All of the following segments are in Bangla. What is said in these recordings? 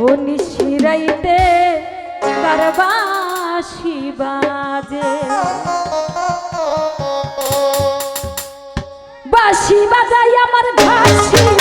ও নিশিরাইতে তার বাসি বাজে। বাসি বাজাই আমার ভাসি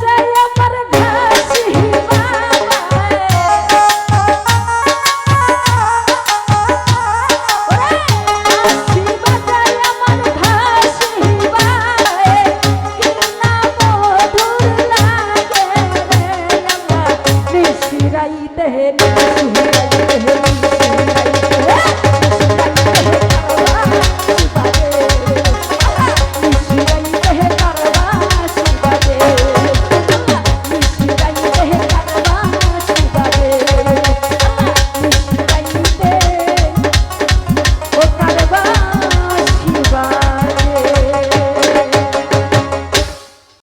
say